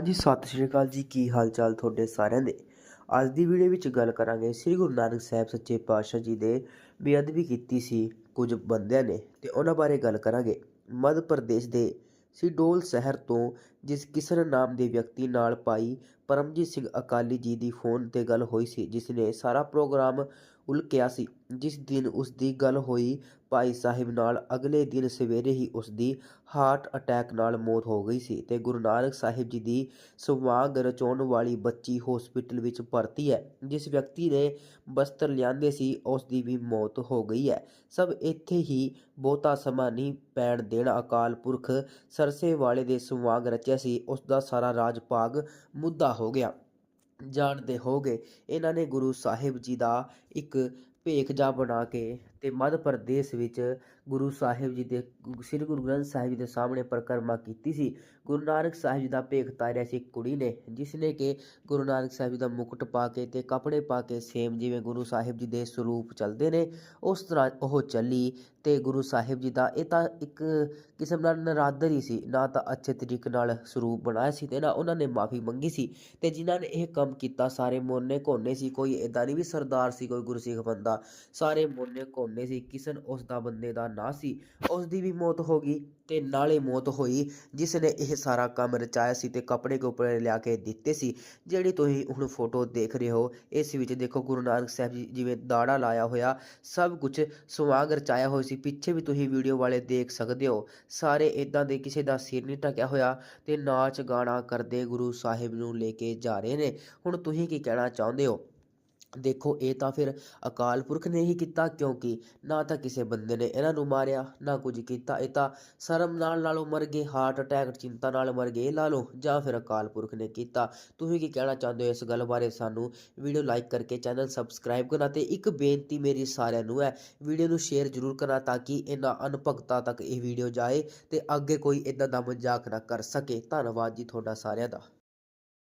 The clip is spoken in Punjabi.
ਹਾਂਜੀ, ਸਤਿ ਸ਼੍ਰੀ ਅਕਾਲ ਜੀ। ਕੀ ਹਾਲ ਚਾਲ ਤੁਹਾਡੇ ਸਾਰਿਆਂ ਦੇ? ਅੱਜ ਦੀ ਵੀਡੀਓ ਵਿੱਚ ਗੱਲ ਕਰਾਂਗੇ ਸ੍ਰੀ ਗੁਰੂ ਨਾਨਕ ਸਾਹਿਬ ਸੱਚੇ ਪਾਤਸ਼ਾਹ ਜੀ ਦੇ ਬੇਅਦਬੀ ਕੀਤੀ ਸੀ ਕੁਝ ਬੰਦਿਆਂ ਨੇ ਤੇ ਉਹਨਾਂ ਬਾਰੇ ਗੱਲ ਕਰਾਂਗੇ। ਮੱਧ ਪ੍ਰਦੇਸ਼ ਦੇ ਸਿਡੋਲ ਸ਼ਹਿਰ ਤੋਂ ਜਿਸ ਕਿਸ਼ਨ ਨਾਮ ਦੇ ਵਿਅਕਤੀ ਨਾਲ ਭਾਈ ਪਰਮਜੀਤ ਸਿੰਘ ਅਕਾਲੀ ਜੀ ਦੀ ਫੋਨ ਤੇ ਗੱਲ ਹੋਈ ਸੀ, ਜਿਸ ਨੇ ਸਾਰਾ ਪ੍ਰੋਗਰਾਮ ਉਲਕਿਆ ਸੀ। ਜਿਸ ਦਿਨ ਉਸ ਦੀ ਗੱਲ ਹੋਈ, ਭਾਈ ਸਾਹਿਬ ਨਾਲ ਅਗਲੇ ਦਿਨ ਸਵੇਰੇ ਹੀ ਉਸ ਦੀ ਹਾਰਟ ਅਟੈਕ ਨਾਲ ਮੌਤ ਹੋ ਗਈ ਸੀ ਤੇ ਗੁਰੂ ਨਾਨਕ ਸਾਹਿਬ ਜੀ ਦੀ ਸੁਵਾਗ ਰਚਾਉਣ ਵਾਲੀ ਬੱਚੀ ਹਸਪੀਟਲ ਵਿੱਚ ਭਰਤੀ ਹੈ। ਜਿਸ ਵਿਅਕਤੀ ਨੇ ਬਸਤਰ ਲਿਆਂਦੇ ਸੀ ਉਸ ਦੀ ਵੀ ਮੌਤ ਹੋ ਗਈ ਹੈ। ਸਭ ਇੱਥੇ ਹੀ ਬਹੁਤਾ ਸਮਾਂ ਨਹੀਂ ਪੈਣ ਦੇਣਾ ਅਕਾਲ ਪੁਰਖ ਸਰਸੇ ਵਾਲੇ ਦੇ ਸੁਵਾਗ ਰਚਿਆ ਸੀ। ਉਸ ਦਾ ਸਾਰਾ ਰਾਜ ਭਾਗ ਮੁੱਦਾ ਹੋ ਗਿਆ। ਜਾਣਦੇ ਹੋਗੇ। ਇਹਨਾਂ ਨੇ ਗੁਰੂ ਸਾਹਿਬ ਜੀ ਦਾ ਇੱਕ ਭੇਖ ਜਾ ਬਣਾ ਕੇ ਅਤੇ ਮੱਧ ਪ੍ਰਦੇਸ਼ ਵਿੱਚ ਗੁਰੂ ਸਾਹਿਬ ਜੀ ਦੇ, ਸ੍ਰੀ ਗੁਰੂ ਗ੍ਰੰਥ ਸਾਹਿਬ ਜੀ ਦੇ ਸਾਹਮਣੇ ਪਰਿਕਰਮਾ ਕੀਤੀ ਸੀ। ਗੁਰੂ ਨਾਨਕ ਸਾਹਿਬ ਜੀ ਦਾ ਭੇਖ ਤਾਰਿਆ ਸੀ ਇੱਕ ਕੁੜੀ ਨੇ, ਜਿਸ ਨੇ ਕਿ ਗੁਰੂ ਨਾਨਕ ਸਾਹਿਬ ਜੀ ਦਾ ਮੁਕਟ ਪਾ ਕੇ ਤੇ ਕੱਪੜੇ ਪਾ ਕੇ ਸੇਮ ਜਿਵੇਂ ਗੁਰੂ ਸਾਹਿਬ ਜੀ ਦੇ ਸਰੂਪ ਚੱਲਦੇ ਨੇ, ਉਸ ਤਰ੍ਹਾਂ ਉਹ ਚੱਲੀ ਤੇ ਗੁਰੂ ਸਾਹਿਬ ਜੀ ਦਾ ਇਹ ਤਾਂ ਇੱਕ ਕਿਸਮ ਨਾਲ ਨਰਾਦਰ ਹੀ ਸੀ। ਨਾ ਤਾਂ ਅੱਛੇ ਤਰੀਕੇ ਨਾਲ ਸਰੂਪ ਬਣਾਇਆ ਸੀ ਤੇ ਨਾ ਉਹਨਾਂ ਨੇ ਮਾਫੀ ਮੰਗੀ ਸੀ ਤੇ ਜਿਨ੍ਹਾਂ ਨੇ ਇਹ ਕੰਮ ਕੀਤਾ, ਸਾਰੇ ਮੋਨੇ ਕੋਨੇ ਸੀ, ਕੋਈ ਇਦਾਂ ਨਹੀਂ ਵੀ ਸਰਦਾਰ ਸੀ, ਕੋਈ ਗੁਰਸਿੱਖ ਬੰਦਾ ਸਾਰੇ ਮੋਨੇ ਕੋਨੇ ਸੀ, ਕਿਸਨ ਉਸ ਦਾ ਬੰਦੇ ਦਾ ਨਾਂ ਸੀ ਉਸ ਦੀ ਵੀ ਮੌਤ ਹੋ ਗਈ ਤੇ ਨਾਲੇ ਮੌਤ ਹੋਈ ਜਿਸ ਨੇ ਇਹ ਸਾਰਾ ਕੰਮ ਰਚਾਇਆ ਸੀ ਤੇ ਕੱਪੜੇ ਕੁਪੜੇ ਲਿਆ ਕੇ ਦਿੱਤੇ ਸੀ, ਜਿਹੜੀ ਤੁਸੀਂ ਹੁਣ ਫੋਟੋ ਦੇਖ ਰਹੇ ਹੋ, ਇਸ ਵਿੱਚ ਦੇਖੋ ਗੁਰੂ ਨਾਨਕ ਸਾਹਿਬ ਜੀ ਜਿਵੇਂ ਦਾੜਾ ਲਾਇਆ ਹੋਇਆ, ਸਭ ਕੁਝ ਸੁਆਗ ਰਚਾਇਆ ਹੋਇਆ ਸੀ, ਪਿੱਛੇ ਵੀ ਤੁਸੀਂ ਵੀਡੀਓ ਵਾਲੇ ਦੇਖ ਸਕਦੇ ਹੋ, ਸਾਰੇ ਇਦਾਂ ਦੇ ਕਿਸੇ ਦਾ ਸਿਰ ਨਹੀਂ ਢਕਿਆ ਹੋਇਆ ਤੇ ਨਾਚ ਗਾਣਾ ਕਰਦੇ ਗੁਰੂ ਸਾਹਿਬ ਨੂੰ ਲੈ ਕੇ ਜਾ ਰਹੇ ਨੇ। ਹੁਣ ਤੁਸੀਂ ਕੀ ਕਹਿਣਾ ਚਾਹੁੰਦੇ ਹੋ? ਦੇਖੋ, ਇਹ ਤਾਂ ਫਿਰ ਅਕਾਲ ਪੁਰਖ ਨੇ ਹੀ ਕੀਤਾ, ਕਿਉਂਕਿ ਨਾ ਤਾਂ ਕਿਸੇ ਬੰਦੇ ਨੇ ਇਹਨਾਂ ਨੂੰ ਮਾਰਿਆ, ਨਾ ਕੁਝ ਕੀਤਾ। ਇਹ ਤਾਂ ਸ਼ਰਮ ਨਾਲ ਨਾਲੋਂ ਮਰ ਗਏ ਹਾਰਟ ਅਟੈਕ ਚਿੰਤਾ ਨਾਲ ਮਰ ਗਏ ਲਾ ਲਓ, ਜਾਂ ਫਿਰ ਅਕਾਲ ਪੁਰਖ ਨੇ ਕੀਤਾ। ਤੁਸੀਂ ਕੀ ਕਹਿਣਾ ਚਾਹੁੰਦੇ ਹੋ ਇਸ ਗੱਲ ਬਾਰੇ? ਸਾਨੂੰ ਵੀਡੀਓ ਲਾਈਕ ਕਰਕੇ ਚੈਨਲ ਸਬਸਕ੍ਰਾਈਬ ਕਰਨਾ ਤੇ ਇੱਕ ਬੇਨਤੀ ਮੇਰੀ ਸਾਰਿਆਂ ਨੂੰ ਹੈ, ਵੀਡੀਓ ਨੂੰ ਸ਼ੇਅਰ ਜ਼ਰੂਰ ਕਰਨਾ ਤਾਂ ਕਿ ਇਹਨਾਂ ਅਨਭਗਤਾਂ ਤੱਕ ਇਹ ਵੀਡੀਓ ਜਾਏ ਤੇ ਅੱਗੇ ਕੋਈ ਇਦਾਂ ਦਾ ਮਜ਼ਾਕ ਨਾ ਕਰ ਸਕੇ। ਧੰਨਵਾਦ ਜੀ ਤੁਹਾਡਾ ਸਾਰਿਆਂ ਦਾ।